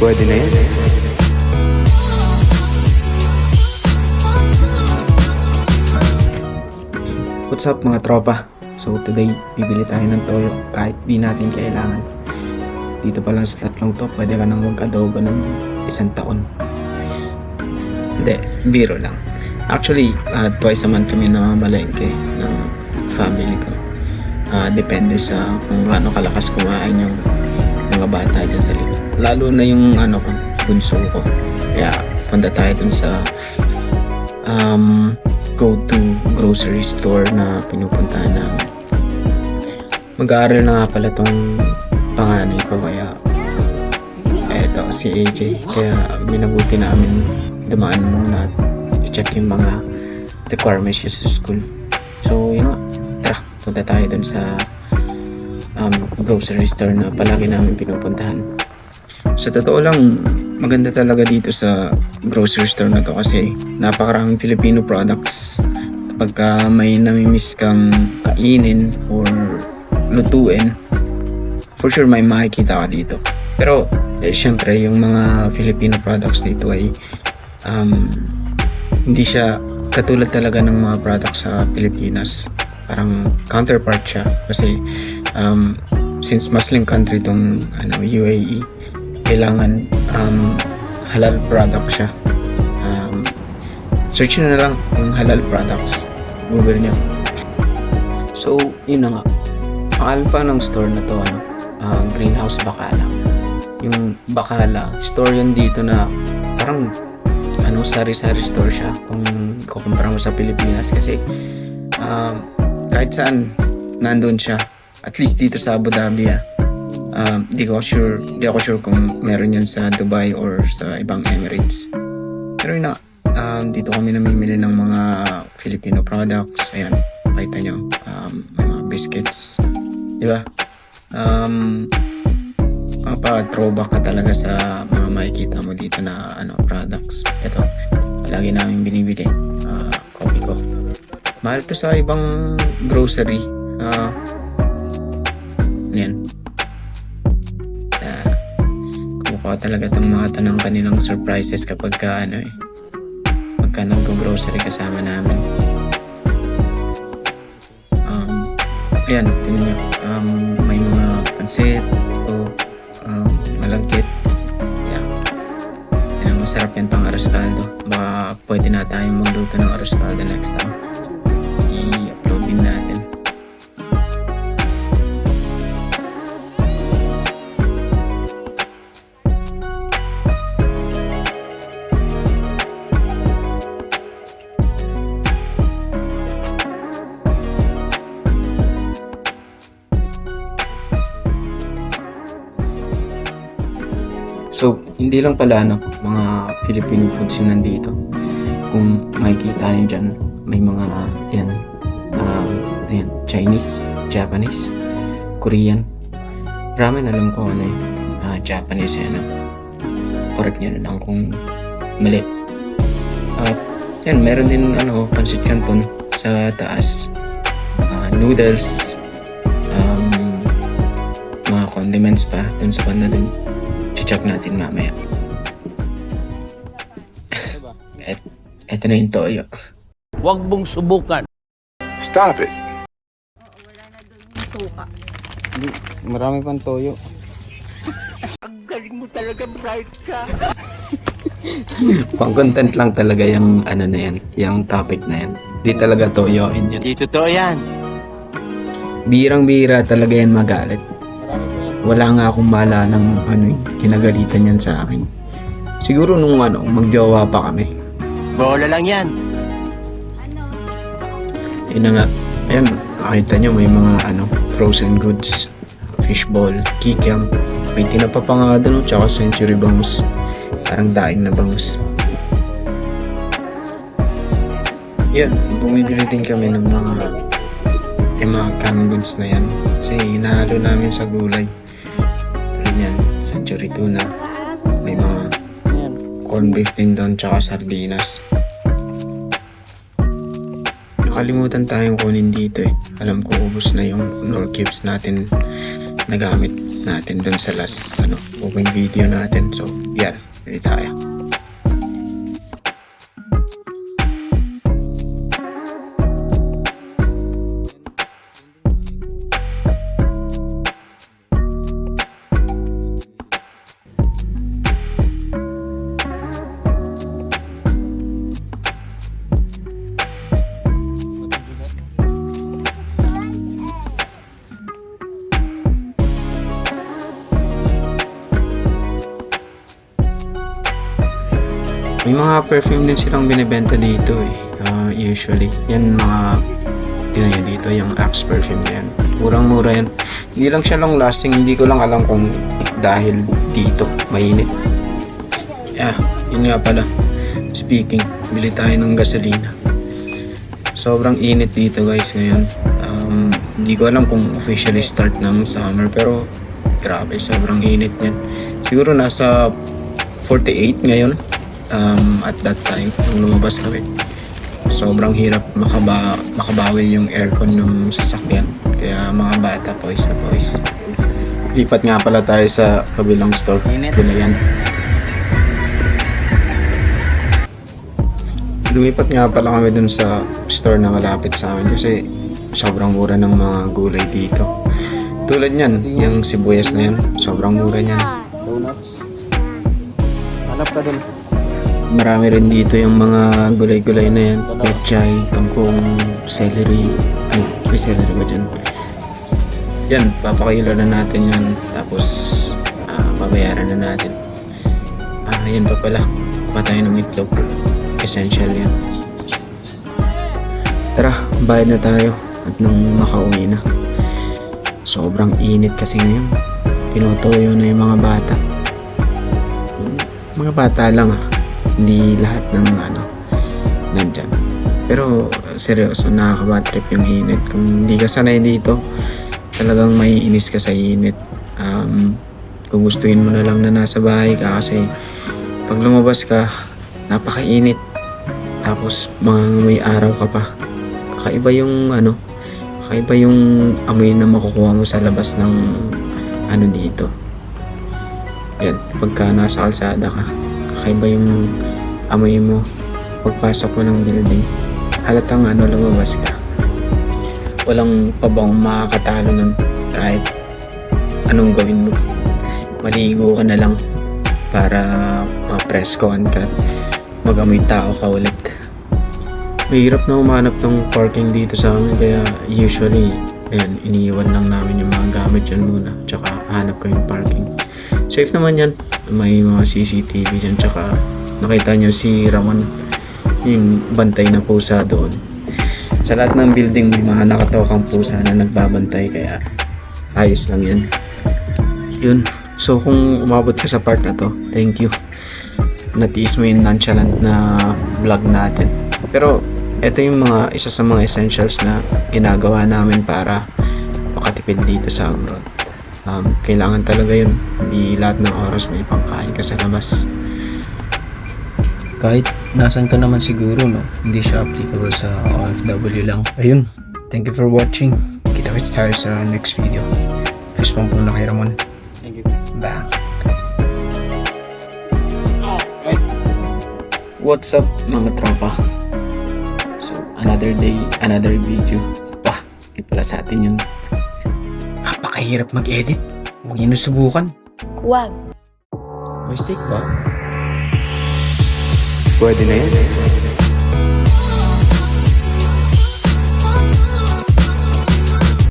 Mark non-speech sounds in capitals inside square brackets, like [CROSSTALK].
Pwede na yan. What's up mga tropa? So today, bibili tayo ng toyo kahit di natin kailangan. Dito pa lang sa tatlong to, pwede ka nang mag-adobo ng isang taon. Hindi, biro lang. Actually, uh, twice a month kami namamalengke ng family ko. Ah, depende sa kung gaano kalakas kumain yung mga bata dyan sa likod. Lalo na yung ano ko, bunso ko. Kaya punta tayo dun sa um, go-to grocery store na pinupuntahan namin. Mag-aaral na nga pala tong panganay ko kaya eto si AJ kaya minabuti namin dumaan muna at i-check yung mga requirements sa school. So yun nga, tara, punta tayo dun sa um, grocery store na palagi namin pinupuntahan. Sa totoo lang, maganda talaga dito sa grocery store na to kasi napakaraming Filipino products. Kapag ka may namimiss kang kainin or lutuin, for sure may makikita ka dito. Pero, eh, syempre, yung mga Filipino products dito ay um, hindi siya katulad talaga ng mga products sa Pilipinas. Parang counterpart siya kasi um, since Muslim country tong ano, UAE, kailangan um, halal product siya. Um, search nyo na lang yung halal products. Google nyo. So, yun na nga. Pangalan pa ng store na to, ano, ah, Greenhouse Bacala. Yung Bacala, store yun dito na parang ano, sari-sari store siya kung kukumpara mo sa Pilipinas kasi um, kahit saan nandun siya. At least dito sa Abu Dhabi ah. Um, di ko sure, di ako sure kung meron yan sa Dubai or sa ibang Emirates. Pero yun na, um, dito kami namimili ng mga Filipino products. Ayan, makita nyo, um, mga biscuits. Di ba? Um, mapa throwback ka talaga sa mga makikita mo dito na ano products. Ito, lagi namin binibili. ah coffee ko. Mahal to sa ibang grocery. Ah, talaga itong mga to ng kanilang surprises kapag ka ano eh. Pagka nag-grocery kasama namin. Um, ayan, tingnan nyo. Um, may mga pansit, o um, malagkit. Ayan. Ayan, masarap yan pang arroz caldo. Baka pwede na tayong magluto ng arroz caldo next time. So, hindi lang pala ano, mga Filipino foods yung nandito. Kung makikita niyo dyan, may mga, yan, um, ayan, Chinese, Japanese, Korean. Ramen alam ko ano eh, ah, Japanese yan. ah. Correct nyo na lang kung mali. At, yan, meron din ano, pancit canton sa taas. Ah, noodles, um, mga condiments pa dun sa banda dun check natin mamaya. Et, [LAUGHS] eto na yung toyo. Huwag mong subukan. Stop it. Marami pang toyo. [LAUGHS] Ang galing mo talaga, bright ka. [LAUGHS] Pang content lang talaga yung ano na yan, yung topic na yan. Di talaga toyoin yan. Di totoo yan. Birang-bira talaga yan magalit. Wala nga akong mala ng ano eh, kinagalitan yan sa akin. Siguro nung ano, magjowa pa kami. Bola lang yan. Yun na nga. Ayan, nakita nyo may mga ano, frozen goods. Fishball, kikiam. May tinapa pa nga doon, tsaka century bangus. Parang daing na bangus. Yan, bumibili din kami ng mga yung mga canned goods na yan. Kasi hinahalo namin sa gulay. Yan, century tuna. May mga corned beef din doon, tsaka sardinas. Nakalimutan tayong kunin dito eh. Alam ko ubos na yung nor cubes natin na gamit. natin dun sa last ano, moving video natin. So, yan. Ready tayo. May mga perfume din silang binibenta dito eh. Ah, usually. Yan mga tinayo dito, yung Axe perfume na yan. Murang-mura yan. Hindi lang siya long lasting. Hindi ko lang alam kung dahil dito, mainit. Yeah, yun nga pala. Speaking, bili tayo ng gasolina. Sobrang init dito guys ngayon. Um, hindi ko alam kung officially start ng summer pero grabe, sobrang init niyan. Siguro nasa 48 ngayon um, at that time nung lumabas kami. Sobrang hirap makaba makabawi yung aircon ng sasakyan. Kaya mga bata, boys na boys. Lipat nga pala tayo sa kabilang store. Gulayan. Lumipat nga pala kami dun sa store na malapit sa amin kasi sobrang mura ng mga gulay dito. Tulad niyan, yung sibuyas na yan, sobrang mura niyan. Donuts. Hanap ka dun. Marami rin dito yung mga gulay-gulay na yan. Pechay, kangkong, celery. Ay, may celery ba dyan? Yan, papakilo na natin yan. Tapos, ah, babayaran na natin. Ah, yan pa pala. Patay ng itlog. Essential yan. Tara, bayad na tayo. At nang makauwi na. Sobrang init kasi ngayon. Tinutuyo na yung mga bata. Mga bata lang ah hindi lahat ng ano nandyan. Pero seryoso nakaka trip yung init kung hindi ka sanay dito. Talagang may inis ka sa init um, kung gustuin mo na lang na nasa bahay ka kasi pag lumabas ka napakainit. Tapos mga may araw ka pa. Kakaiba yung ano kakaiba yung amoy na makukuha mo sa labas ng ano dito. Yan pagka nasa kalsada ka kakaiba yung amoy mo. Pagpasok mo ng building halatang ano lumabas ka. Walang pabang makakatalo nun kahit anong gawin mo. Maligo ka na lang para ma-preskohan ka. Magamoy tao ka ulit. Mahirap na umanap ng parking dito sa amin kaya usually ayan, iniiwan lang namin yung mga gamit dyan muna tsaka hanap ko yung parking. Safe naman yan may mga CCTV dyan. Tsaka nakita nyo si Ramon yung bantay na pusa doon. Sa lahat ng building may mga nakatokang pusa na nagbabantay kaya ayos lang yan. Yun. So kung umabot ka sa part na to thank you. Natiis mo yung nonchalant na vlog natin. Pero ito yung mga isa sa mga essentials na ginagawa namin para makatipid dito sa abroad um, kailangan talaga yun. Hindi lahat ng oras may pangkain ka sa labas. Kahit nasan ka naman siguro, no? Hindi siya applicable sa OFW lang. ayun. Thank you for watching. Kita kits tayo sa next video. Fist pump muna kay Ramon. Thank you. bang what's up mga tropa? So another day another video. Pa di pala sa atin yun napakahirap mag-edit huwag nyo na subukan Wag. May steak ba? pwede na yan